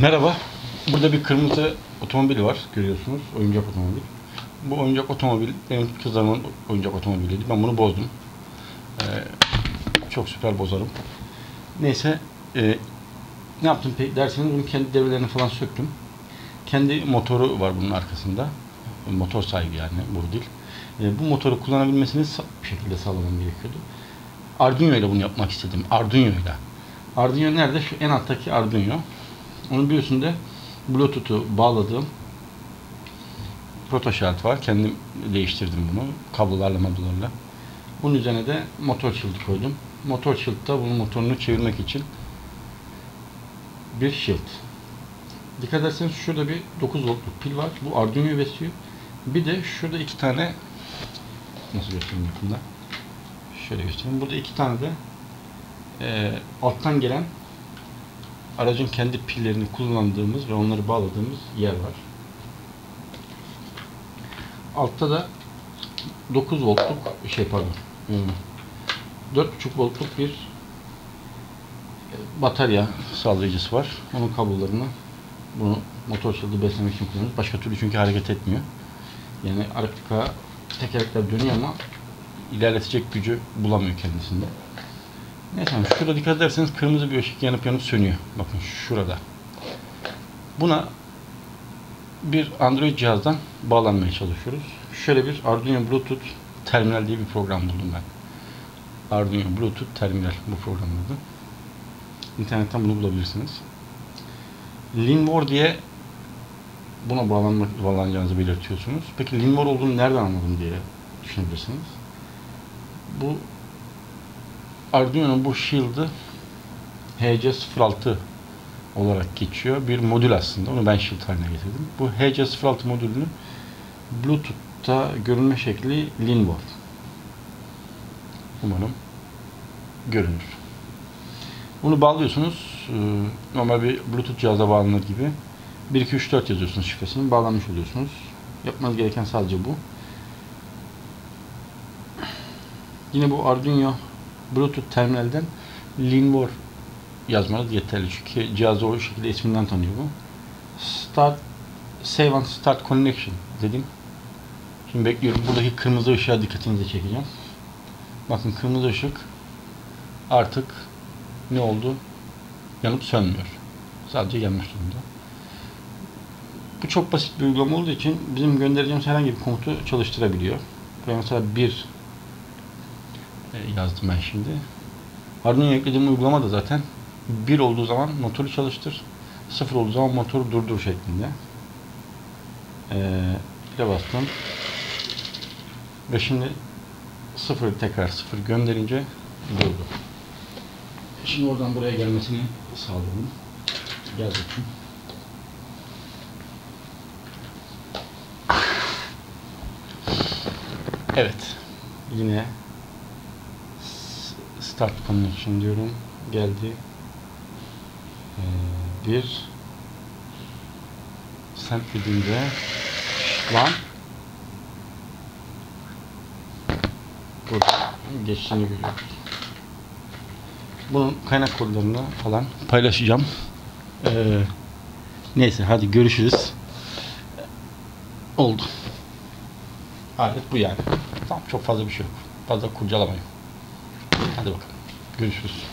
Merhaba. Burada bir kırmızı otomobil var. Görüyorsunuz. Oyuncak otomobil. Bu oyuncak otomobil benim kızlarımın oyuncak otomobiliydi. Ben bunu bozdum. Ee, çok süper bozarım. Neyse e, ne yaptım peki derseniz bunun kendi devrelerini falan söktüm. Kendi motoru var bunun arkasında. Motor sahibi yani bu değil. E, bu motoru kullanabilmesini bir şekilde sağlamam gerekiyordu. Arduino ile bunu yapmak istedim. Arduino ile. Arduino nerede? Şu en alttaki Arduino. Onun bir üstünde Bluetooth'u bağladığım protoşart var. Kendim değiştirdim bunu. Kablolarla mablolarla. Bunun üzerine de motor şildi koydum. Motor şiltte bunun motorunu çevirmek için bir şilt. Dikkat ederseniz şurada bir 9 voltluk pil var. Bu Arduino'yu besliyor. Bir de şurada iki tane nasıl göstereyim yakında? Şöyle göstereyim. Burada iki tane de e, alttan gelen aracın kendi pillerini kullandığımız ve onları bağladığımız yer var. Altta da 9 voltluk şey pardon hmm, 4.5 voltluk bir e, batarya sağlayıcısı var. Onun kablolarını bunu motor şildi beslemek için kullanıyoruz. Başka türlü çünkü hareket etmiyor. Yani arka tekerlekler dönüyor ama ilerletecek gücü bulamıyor kendisinde. Neyse şurada dikkat ederseniz kırmızı bir ışık yanıp yanıp sönüyor. Bakın şurada. Buna bir Android cihazdan bağlanmaya çalışıyoruz. Şöyle bir Arduino Bluetooth terminal diye bir program buldum ben. Arduino Bluetooth terminal bu programın adı. İnternetten bunu bulabilirsiniz. Linmore diye buna bağlanmak, bağlanacağınızı belirtiyorsunuz. Peki Linmore olduğunu nereden anladım diye düşünebilirsiniz. Bu Arduino'nun bu shield'ı HC06 olarak geçiyor. Bir modül aslında. Onu ben shield haline getirdim. Bu HC06 modülünün Bluetooth'ta görünme şekli Linmore. Umarım görünür. Bunu bağlıyorsunuz. Ee, Normal bir Bluetooth cihaza bağlanır gibi. 1, 2, 3, 4 yazıyorsunuz şifresini. Bağlanmış oluyorsunuz. Yapmanız gereken sadece bu. Yine bu Arduino Bluetooth terminalden Linmore yazmanız yeterli. Çünkü cihazı o şekilde isminden tanıyor bu. Start Save and Start Connection dedim. Şimdi bekliyorum. Buradaki kırmızı ışığa dikkatinizi çekeceğim. Bakın kırmızı ışık artık ne oldu? Yanıp sönmüyor. Sadece yanmış durumda. Bu çok basit bir uygulama olduğu için bizim göndereceğimiz herhangi bir komutu çalıştırabiliyor. Buraya mesela bir yazdım ben şimdi. Arduino'ya eklediğim uygulama da zaten 1 olduğu zaman motoru çalıştır, 0 olduğu zaman motoru durdur şeklinde. Ee, bastım. Ve şimdi 0 tekrar 0 gönderince durdu. Şimdi oradan buraya gelmesini sağlayalım. Gel bakayım. Evet. Yine Start Connection diyorum. Geldi. Ee, bir sen dediğimde lan burada geçtiğini görüyoruz. Bunun kaynak kodlarını falan paylaşacağım. Ee, neyse hadi görüşürüz. Oldu. Alet bu yani. Tamam çok fazla bir şey yok. Fazla kurcalamayın. Hadi bakalım. Görüşürüz.